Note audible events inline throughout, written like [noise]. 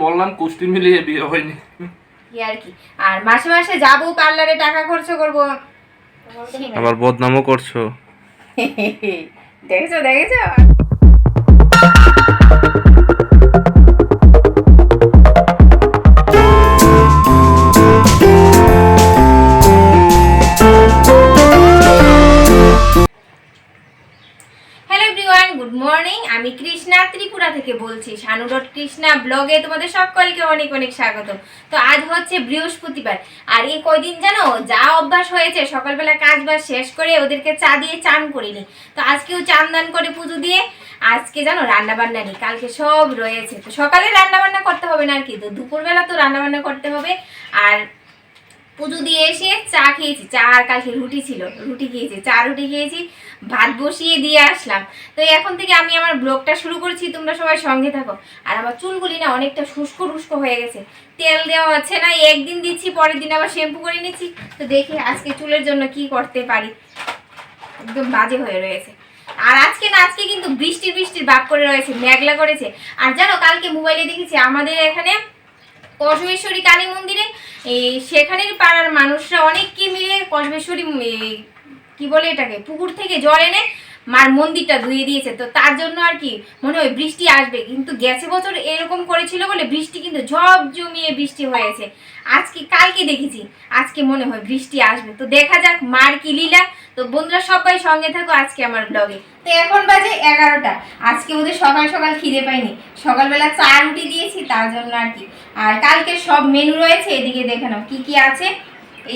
বললাম কুস্তি মিলিয়ে বিয়ে হয়নি। কি আর কি? আর মাসে মাসে যাব পার্লারে টাকা খরচ করব। আবার বদনামও করছ। [laughs] দেখেছ দেখেছ? আমি কৃষ্ণা ত্রিপুরা থেকে বলছি শানু ডট কৃষ্ণা ব্লগে তোমাদের সকলকে অনেক অনেক স্বাগত তো আজ হচ্ছে বৃহস্পতিবার। আর এই কয়দিন জানো, যা অভ্যাস হয়েছে, সকালবেলা কাজ বাজ শেষ করে ওদেরকে চা দিয়ে চান করিনি। তো আজকেও চান দান করে পুজো দিয়ে, আজকে জানো রান্না বান্না নেই, কালকে সব রয়েছে। তো সকালে রান্না বান্না করতে হবে না আর কি, তো দুপুরবেলা তো রান্না বান্না করতে হবে। আর পুজো দিয়ে এসে চা খেয়েছি। চা আর কালকে রুটি ছিল। রুটি খেয়েছি, চা, রুটি খেয়েছি, ভাত বসিয়ে দিয়ে আসলাম। তো এখন থেকে আমি আমার ব্লগটা শুরু করছি, তোমরা সবাই সঙ্গে থাকো। আর আমার চুলগুলি না অনেকটা শুষ্ক রুষ্ক হয়ে গেছে। তেল দেওয়া হচ্ছে না একদিন দিচ্ছি, পরের দিন আবার শ্যাম্পু করে নিচ্ছি। তো দেখি আজকে চুলের জন্য কি করতে পারি। একদম বাজে হয়ে রয়েছে। আর আজকে না, আজকে কিন্তু বৃষ্টির বৃষ্টির ভাব করে রয়েছে, মেঘলা করেছে। আর জানো, কালকে মোবাইলে দেখেছি আমাদের এখানে কসবেশ্বরী কালী মন্দিরে সেখানের পাড়ার মানুষরা অনেককে মিলে কসবেশ্বরী উম, কি বলে এটাকে পুকুর থেকে জল এনে মার মন্দিরটা ধুয়ে দিয়েছে। তো তার জন্য আর কি মনে হয় বৃষ্টি আসবে। কিন্তু গেছে বছর এরকম করেছিল বলে বৃষ্টি কিন্তু ঝপ জমিয়ে বৃষ্টি হয়েছে আজকে, কালকে দেখেছি। আজকে মনে হয় বৃষ্টি আসবে। তো দেখা যাক মার কি লীলা। তো বন্ধুরা সবাই সঙ্গে থাকো আজকে আমার ব্লগে তো এখন বাজে এগারোটা। আজকে ওদের সকাল সকাল খিদে পাইনি। সকালবেলা চা রুটি দিয়েছি, তার জন্য আর কি। আর কালকে সব মেনু রয়েছে, এদিকে দেখে নাও কি কি আছে।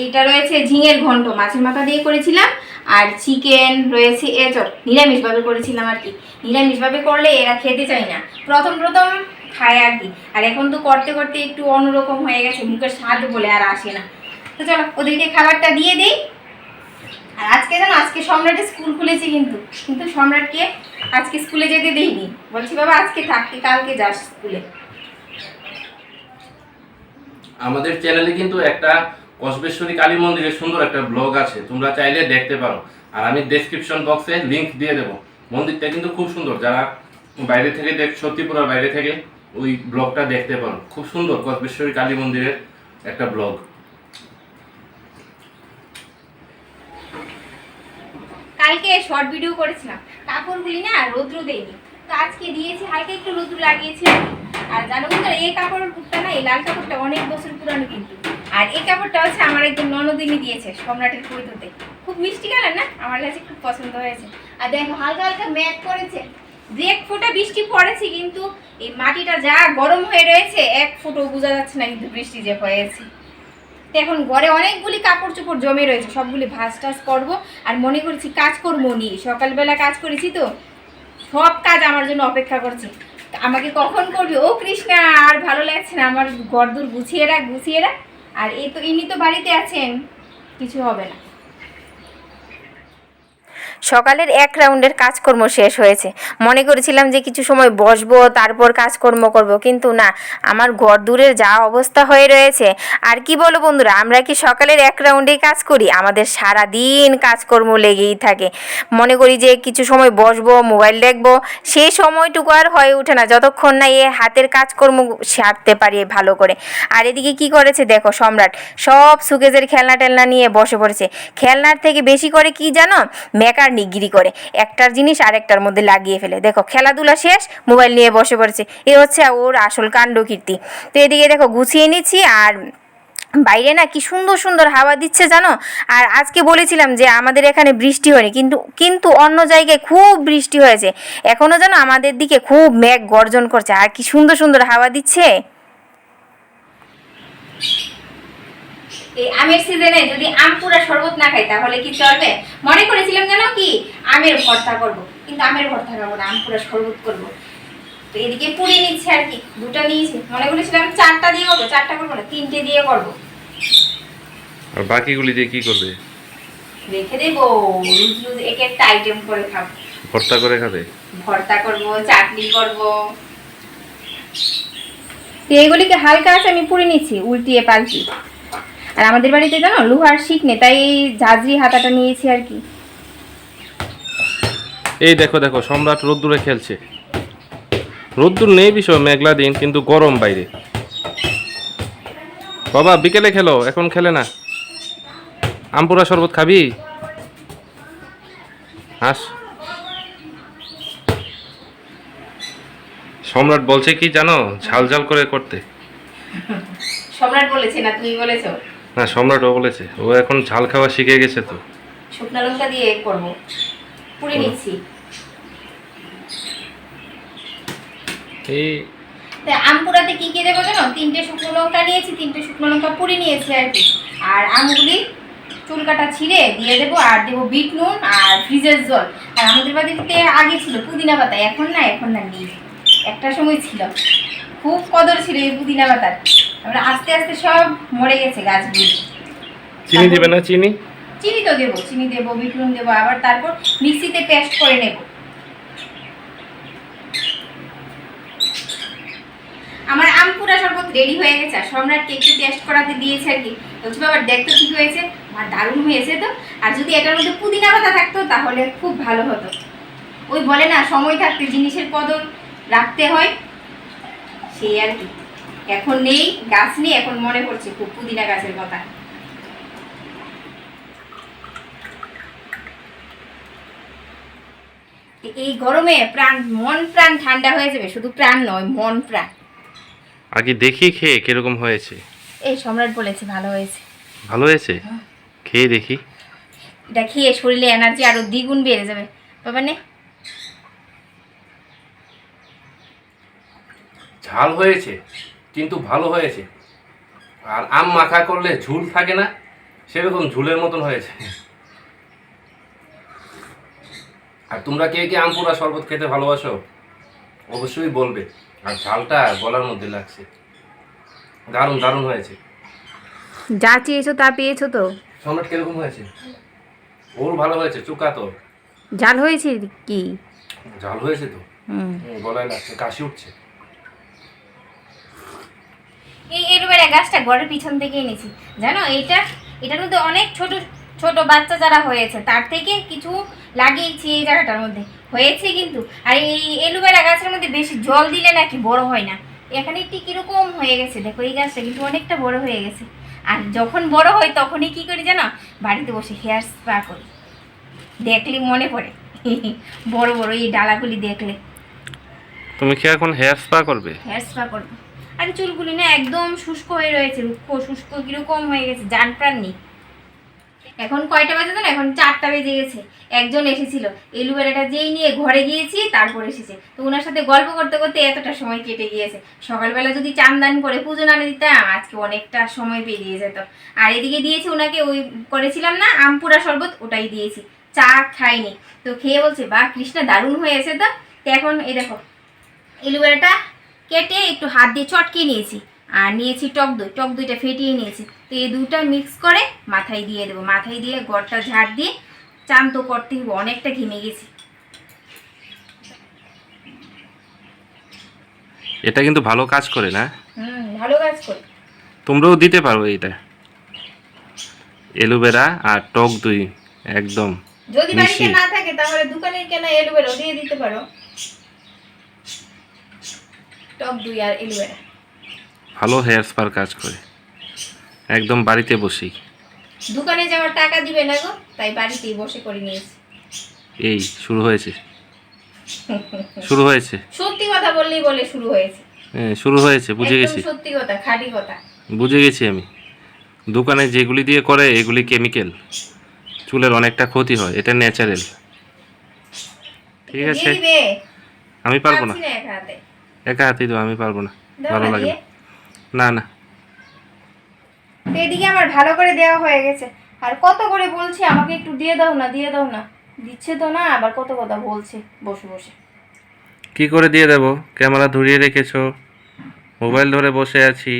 এইটা রয়েছে ঝিঙের ঘন্ট, মাছের মাথা দিয়ে করেছিলাম। আর চিকেন রয়েছে এচর নিরামিষভাবে করেছিলাম আর কি। নিরামিষভাবে করলে এরা খেতে চায় না। প্রথম প্রথম খায় আর কি। আর এখন তো করতে করতে একটু অন্যরকম হয়ে গেছে, মুখের স্বাদ বলে আর আসে না। তো চলো, ওদেরকে খাবারটা দিয়ে দিই। আর আজকে জানো, আজকে সম্রাটের স্কুল খুলেছে কিন্তু। কিন্তু সম্রাটকে আজকে স্কুলে যেতে দেইনি। বলছি, বাবা, আজকে থাকতে কালকে যাস স্কুলে। আমাদের চ্যানেলে কিন্তু একটা কসবেশ্বরী কালী মন্দিরের সুন্দর একটা ব্লগ আছে, তোমরা চাইলে দেখতে পারো। আর আমি ডেসক্রিপশন বক্সে লিংক দিয়ে দেবো। মন্দিরটা কিন্তু খুব সুন্দর, যারা বাইরে থেকে দেখ সত্যিপুরার বাইরে থেকে ওই ব্লগটা দেখতে পারো। খুব সুন্দর কসবেশ্বরী কালী মন্দিরের একটা ব্লগ কালকে শর্ট ভিডিও করেছিলাম। কাপড়গুলি না রৌদ্র দেয়নি। তো আজকে দিয়েছি, হালকা একটু রৌদ্র লাগিয়েছি আর জানো বন্ধুরা, এই কুর্তা না, এই লাল কাপড়টা অনেক বছর পুরানো কিন্তু। আর এই কাপড়টা হচ্ছে আমার একজন ননদিনী দিয়েছে সম্রাটের পৈততে খুব মিষ্টি কালার না? আমার কাছে খুব পছন্দ হয়েছে। আর দেখো, হালকা হালকা ম্যাট করেছে দু এক ফোঁটা বৃষ্টি পড়েছে, কিন্তু এই মাটিটা যা গরম হয়ে রয়েছে, এক ফুটো বোঝা যাচ্ছে না কিন্তু বৃষ্টি যে হয়েছে। এখন ঘরে অনেকগুলি কাপড় চোপড় জমে রয়েছে, সবগুলি ভাজ টাস করব। আর মনে করছি কাজ করব নি সকালবেলা কাজ করেছি তো, সব কাজ আমার জন্য অপেক্ষা করছে। আমাকে কখন করবে? ও কৃষ্ণা, আর ভালো লাগছে না, আমার গরদুর গুছিয়ে রাখ গুছিয়ে রাখ। আর এই তো ইনি তো বাড়িতে আছেন কিছু হবে না। সকালের এক রাউন্ডের কাজকর্ম শেষ হয়েছে। মনে করেছিলাম যে কিছু সময় বসবো, তারপর কাজকর্ম করব, কিন্তু না, আমার ঘর দূরের যা অবস্থা হয়ে রয়েছে, আর কি বলো বন্ধুরা, আমরা কি সকালের এক রাউন্ডেই কাজ করি? আমাদের সারা দিন কাজকর্ম লেগেই থাকে। মনে করি যে কিছু সময় বসবো, মোবাইল দেখব সেই সময়টুকু আর হয়ে ওঠে না, যতক্ষণ না এ হাতের কাজকর্ম সারতে পারি ভালো করে। আর এদিকে কি করেছে দেখো সম্রাট, সব সুকেজের খেলনা টেলনা নিয়ে বসে পড়েছে। খেলনার থেকে বেশি করে কি জানো? মেকারনিকগিরি করে। একটার জিনিস আরেকটার মধ্যে লাগিয়ে ফেলে। দেখো, খেলাধুলা শেষ, মোবাইল নিয়ে বসে পড়েছে। এ হচ্ছে ওর আসল কাণ্ড কীর্তি। তো এদিকে দেখো, গুছিয়ে নিচ্ছি আর বাইরে না কি সুন্দর সুন্দর হাওয়া দিচ্ছে, জানো? আর আজকে বলেছিলাম যে আমাদের এখানে বৃষ্টি হয়নি, কিন্তু কিন্তু অন্য জায়গায় খুব বৃষ্টি হয়েছে। এখনও যেন আমাদের দিকে খুব মেঘ গর্জন করছে। আর কি সুন্দর সুন্দর হাওয়া দিচ্ছে। এই আমের সিজনে যদি আম পুরা শরবত না খাই তাহলে কি চলবে? মনে করেছিলাম কি? আমের ভর্তা করব। কিন্তু আমের ভর্তা খাব না আম পুরা শরবত করব। তো এদিকে পুড়ে নিচ্ছে আর কি দুটো নিয়েছি। মনে করেছিলাম চারটা দিয়ে করব চারটা করব না তিনটে দিয়ে করব। আর বাকিগুলি দিয়ে কি করবে? রেখে দেবো রুজ রুজ এক একটা আইটেম করে খাব। ভর্তা করে খাবে? ভর্তা করব চাটনি করব। তো এগুলিকে হালকা আছে আমি পুড়ে নিচ্ছি উল্টিয়ে পাল্টি আর আমাদের বাড়িতে জানো লোহার শিক নেই তাই এই ঝাঁঝরি হাতাটা নিয়েছি আর কি। এই দেখো দেখো সম্রাট রোদ্দুরে খেলছে। রোদ্দুর নেই বিষয় মেঘলা দিন কিন্তু গরম বাইরে। বাবা বিকেলে খেলো এখন খেলে না। আমপুরা শরবত খাবি? আস সম্রাট বলছে কি জানো ঝাল ঝাল করে করতে। সম্রাট বলেছে না তুমি বলেছ? না সম্রাটও বলেছে। ও এখন ঝাল খাওয়া শিখে গেছে তো। শুকনো লঙ্কা দিয়ে করব। পুড়ে নিচ্ছি। এই আমপুরাতে কি কি দেবো জানো? তিনটে শুকনো লঙ্কা নিয়েছি তিনটে শুকনো লঙ্কা পুড়ে নিয়েছি আর কি। আর আমগুলি চুল কাটা ছিঁড়ে দিয়ে দেবো আর দেবো বিট নুন আর ফ্রিজের জল। আর আমাদের বাড়িতে আগে ছিল পুদিনা পাতা এখন না এখন না নেই। একটা সময় ছিল। খুব কদর ছিল এই পুদিনা পাতার। তারপরে আস্তে আস্তে সব মরে গেছে গাছগুলি। চিনি দিবে না চিনি? চিনি তো দেবো চিনি দেবো দেবো আবার তারপর মিক্সিতে পেস্ট করে নেব। আমার শরবত রেডি হয়ে গেছে আর সম্রাটকে একটু টেস্ট করাতে দিয়েছে আর কি। বলছি বাবা দেখতো ঠিক হয়েছে। আমার দারুণ হয়েছে তো। আর যদি এটার মধ্যে পুদিনা পাতা থাকতো তাহলে খুব ভালো হতো। ওই বলে না সময় থাকতে জিনিসের কদর রাখতে হয়। সেই আর কি। এখন নেই গাছ নেই এখন মনে পড়ছে খুব পুদিনা গাছের কথা এই গরমে প্রাণ মন প্রাণ ঠান্ডা হয়ে যাবে শুধু প্রাণ নয় মন প্রাণ। আগে দেখি খেয়ে কীরকম হয়েছে। এই সম্রাট বলেছে ভালো হয়েছে। ভালো হয়েছে? খেয়ে দেখি। এটা খেয়ে শরীরে এনার্জি আরও দ্বিগুণ বেড়ে যাবে। বাবা নে। ঝাল হয়েছে। কিন্তু ভালো হয়েছে। আর আম মাখা করলে ঝুল থাকে না সেরকম ঝুলের মতন হয়েছে। আর তোমরা কে কে আমপুরা শরবত খেতে ভালোবাসো? অবশ্যই বলবে। আর ঝালটা গলার মধ্যে লাগছে। দারুণ দারুণ হয়েছে। যা চেয়েছো তা পেয়েছ তো? সম্রাট কীরকম হয়েছে? ওর ভালো হয়েছে চুকা তো। ঝাল হয়েছে কি? ঝাল হয়েছে তো? গলায় লাগছে কাশি উঠছে। এই এলোভেরা গাছটা ঘরের পিছন থেকে এনেছি। জানো এইটা এটার মধ্যে অনেক ছোট ছোট বাচ্চা যারা হয়েছে তার থেকে কিছু লাগিয়েছি এই জায়গাটার মধ্যে। হয়েছে কিন্তু আর এই এলোভেরা গাছের মধ্যে বেশি জল দিলে নাকি বড় হয় না। এখানে একটি কীরকম হয়ে গেছে দেখো এই গাছটা কিন্তু অনেকটা বড় হয়ে গেছে। আর যখন বড় হয় তখনই কি করি জানো বাড়িতে বসে হেয়ার স্পা করি। দেখলে মনে পড়ে। বড় বড় এই ডালাগুলি দেখলে। তুমি কি এখন হেয়ার স্পা করবে? হেয়ার স্পা করব। আরে চুলগুলি না একদম শুষ্ক হয়ে রয়েছে, রুক্ষ, শুষ্ক কীরকম হয়ে গেছে, জান প্রাণ নেই। এখন কয়টা বাজে জানো? এখন চারটা বেজে গেছে। একজন এসেছিল এলুবেরাটা যেই নিয়ে ঘরে গিয়েছি, তারপর এসেছে। তো ওনার সাথে গল্প করতে করতে এতটা সময় কেটে গিয়েছে। সকালবেলা যদি চান দান করে পুজো না দিতাম, আজকে অনেকটা সময় পেরিয়ে যেত। আর এদিকে দিয়েছি ওনাকে, ওই করেছিলাম না, আমপুরা শরবত, ওটাই দিয়েছি। চা খাইনি। তো খেয়ে বলছে বা কৃষ্ণা দারুণ হয়েছে তো। এখন এই দেখো এলুবেরাটা কেটে একটু হাত দিয়ে চটকে নিয়েছি। আর নিয়েছি টক দই টক দইটা ফেটিয়ে নিয়েছি। তো এই দুটা মিক্স করে মাথায় দিয়ে দেবো। মাথায় দিয়ে গড়টা ঝাড় দিয়ে চান তো করতে হবে অনেকটা ঘেমে গেছি। এটা কিন্তু ভালো কাজ করে না? হুম ভালো কাজ করে। তোমরাও দিতে পারো এইটা এলোভেরা আর টক দই একদম যদি বাড়িতে না থাকে তাহলে দোকানের কেনা এলোভেরা দিয়ে দিতে পারো। টক দই আর এলুবেরা ভালো হেয়ার স্পার কাজ করে। একদম বাড়িতে বসি দোকানে যাওয়ার টাকা দিবে না গো তাই বাড়িতেই বসে করে নিয়েছি। এই শুরু হয়েছে। শুরু হয়েছে। সত্যি কথা বললেই বলে শুরু হয়েছে। হ্যাঁ শুরু হয়েছে বুঝে গেছি। সত্যি কথা খাঁটি কথা। বুঝে গেছি আমি। দোকানে যেগুলি দিয়ে করে এগুলি কেমিক্যাল চুলের অনেকটা ক্ষতি হয় এটা ন্যাচারাল ঠিক আছে? আমি পারব না। একা হাতেই দেবো আমি পারব না। ভালো লাগে না। না এদিকে আমার ভালো করে দেওয়া হয়ে গেছে। আর কত করে বলছি আমাকে একটু দিয়ে দাও না দিয়ে দাও না। দিচ্ছে তো না আবার কত কথা বলছে। বসে বসে। কি করে দিয়ে দেবো? ক্যামেরা ধরিয়ে রেখেছো মোবাইল ধরে বসে আছি।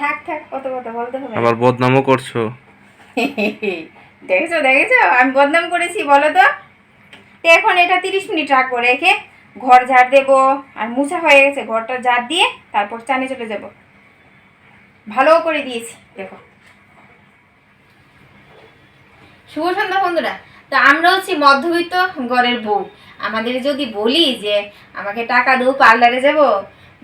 থাক থাক কত কথা বলতে হবে। আবার বদনামও করছ। দেখেছ দেখেছ? আমি বদনাম করেছি বলো তো? তো এখন এটা তিরিশ মিনিট রাখব রেখে? ঘর ঝাড় দেব, আর মুছা হয়ে গেছে, ঘরটা ঝাড় দিয়ে তারপর চানে চলে যাব। ভালো করে দিয়েছি, দেখো। শুভ সন্ধ্যা বন্ধুরা। তো আমরা হচ্ছি মধ্যবিত্ত ঘরের বউ। আমাদের যদি বলি যে, আমাকে টাকা দেবো, পার্লারে যাব?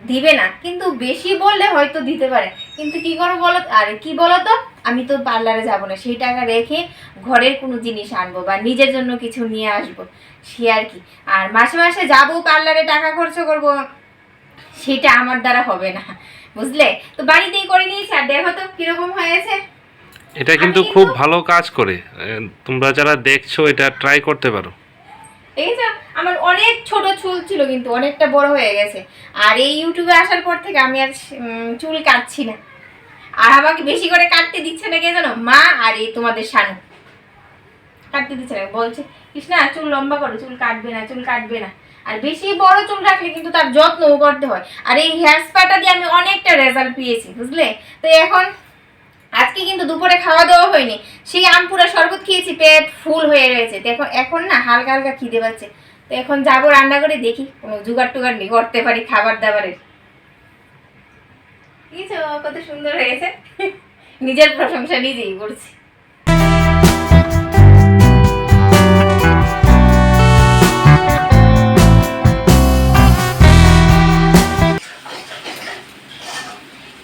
দিবে না। কিন্তু বেশি বললে হয়তো দিতে পারে। কিন্তু কি করো বলো? আর কি বলো তো আমি তো পার্লারে যাব না। সেই টাকা রেখে ঘরের কোনো জিনিস আনব বা নিজের জন্য কিছু নিয়ে আসব। সে আর কি। আর মাসে মাসে যাব পার্লারে টাকা খরচ করব। সেটা আমার দ্বারা হবে না। বুঝলে? তো বাড়িতেই করে নিয়েছি। আর দেখো তো কীরকম হয়েছে। এটা কিন্তু কিন্তু- খুব ভালো কাজ করে। তোমরা যারা দেখছ এটা ট্রাই করতে পারো। এই যে আমার অনেক ছোট চুল ছিল কিন্তু অনেকটা বড় হয়ে গেছে। আর এই ইউটিউবে আসার পর থেকে আমি আর চুল কাটছি না। আর আমাকে বেশি করে কাটতে দিচ্ছে না কে জানো? মা আর এই তোমাদের শানু। কাটতে দিচ্ছে না, বলছে, কৃষ্ণা, চুল লম্বা করো, চুল কাটবে না, চুল কাটবে না। আর বেশি বড় চুল রাখলে কিন্তু তার যত্নও করতে হয়। আর এই হেয়ার স্পাটা দিয়ে আমি অনেকটা রেজাল্ট পেয়েছি, বুঝলে? তো এখন, আজকে কিন্তু দুপুরে খাওয়া দাওয়া হয়নি। সেই আমপুরা শরবত খেয়েছি, পেট ফুল হয়ে রয়েছে। তো এখন না হালকা হালকা খিদে পাচ্ছে। তো এখন যাব রান্না করে দেখি, কোনো জোগাড় টুগাড় নি করতে পারি খাবার দাবারের। কত সুন্দর হয়েছে। নিজের প্রশংসা নিজেই করছি।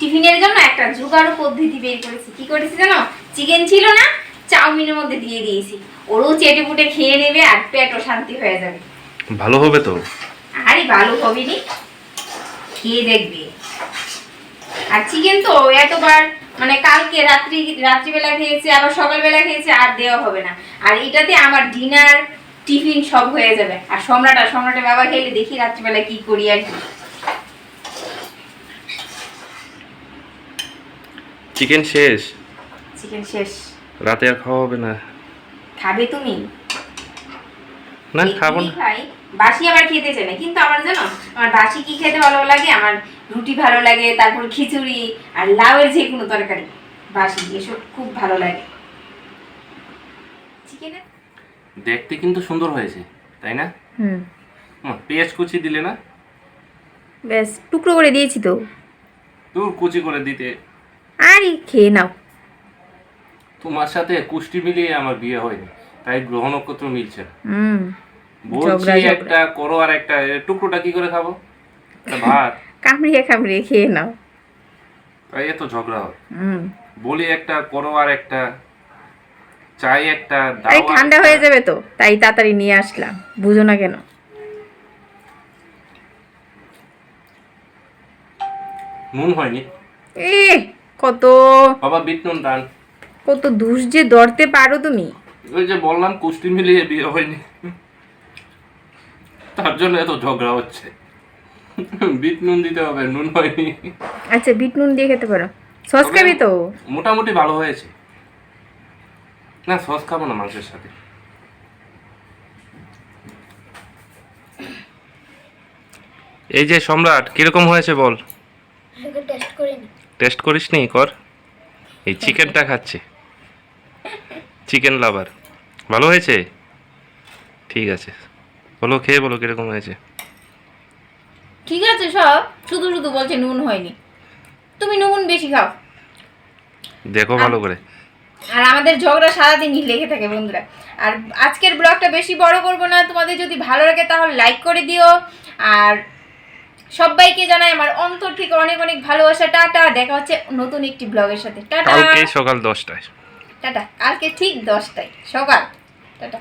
টিফিনের জন্য একটা জোগাড় পদ্ধতি বের করেছি। কি করেছি জানো? চিকেন ছিল না চাউমিনের মধ্যে দিয়ে দিয়েছি। ওরও চেটে পুটে খেয়ে নেবে আর পেটও শান্তি হয়ে যাবে। ভালো হবে তো। আরে ভালো হবে নি খেয়ে দেখবে। আর চিকেন তো এতবার মানে কালকে রাত্রি রাত্রিবেলা খেয়েছে আবার সকালবেলা খেয়েছে আর দেওয়া হবে না। আর এটাতে আমার ডিনার টিফিন সব হয়ে যাবে। আর সম্রাট আর সম্রাটের বাবা খেলে দেখি রাত্রিবেলা কি করি আর কি। চিকেন শেষ? চিকেন শেষ। রাতে আর খাওয়া হবে না। খাবে তুমি? না খাব না। খাই বাসি আবার খেতে চাই না। কিন্তু আমার জানো আমার বাসি কি খেতে ভালো লাগে? আমার রুটি ভালো লাগে তারপর খিচুড়ি আর লাউয়ের যে কোনো তরকারি। বাসি এসব খুব ভালো লাগে। চিকেনের দেখতে কিন্তু সুন্দর হয়েছে তাই না? হুম পেঁয়াজ কুচি দিলে না? ব্যাস টুকরো করে দিয়েছি তো। দূর কুচি করে দিতে। আরে খেয়ে নাও। তোমার সাথে কুষ্টি মিলিয়ে আমার বিয়ে হয়নি তাই গ্রহ নক্ষত্র মিলছে হুম বলছি। একটা করো আর একটা টুকরোটা কি করে খাব? ভাত। [laughs] কামড়িয়ে কামড়িয়ে খেয়ে নাও। তাই এত ঝগড়া হয়। হুম। বলি একটা করো আর একটা চাই একটা দাও আর ঠান্ডা হয়ে যাবে তো তাই তাড়াতাড়ি নিয়ে আসলাম বুঝো না কেন। নুন হয়নি। এ কত? বাবা বিট নুন টান। কত দুষ যে ধরতে পারো তুমি। ওই যে বললাম কুস্তি মিলিয়ে বিয়ে হয়নি। তার জন্য এত ঝগড়া হচ্ছে। বিট নুন দিতে হবে নুন হয়নি। আচ্ছা বিট নুন দিয়ে খেতে পারো। সস খাবি তো? মোটামুটি ভালো হয়েছে। না সস খাব না মাংসের সাথে। এই যে সম্রাট কীরকম হয়েছে বল? টেস্ট করে নি। টেস্ট করিস নি কর। এই [laughs] চিকেনটা খাচ্ছে। Chicken lover. ভালো হয়েছে? ঠিক আছে। বলো খেয়ে বলো কীরকম হয়েছে। ঠিক আছে সব। শুধু শুধু বলছে নুন হয়নি। তুমি নুন বেশি খাও। দেখো ভালো করে। আর আমাদের ঝগড়া সারাদিনই লেগে থাকে বন্ধুরা। আর আজকের ব্লগটা বেশি বড় করব না। তোমাদের যদি ভালো লাগে তাহলে লাইক করে দিও। আর সবাইকে জানাই আমার অন্তর থেকে অনেক অনেক ভালোবাসা। টাটা দেখা হচ্ছে নতুন একটি ব্লগের সাথে। টাটা। কালকে সকাল দশটায়। টাটা কালকে ঠিক দশটায়। সকাল। টাটা।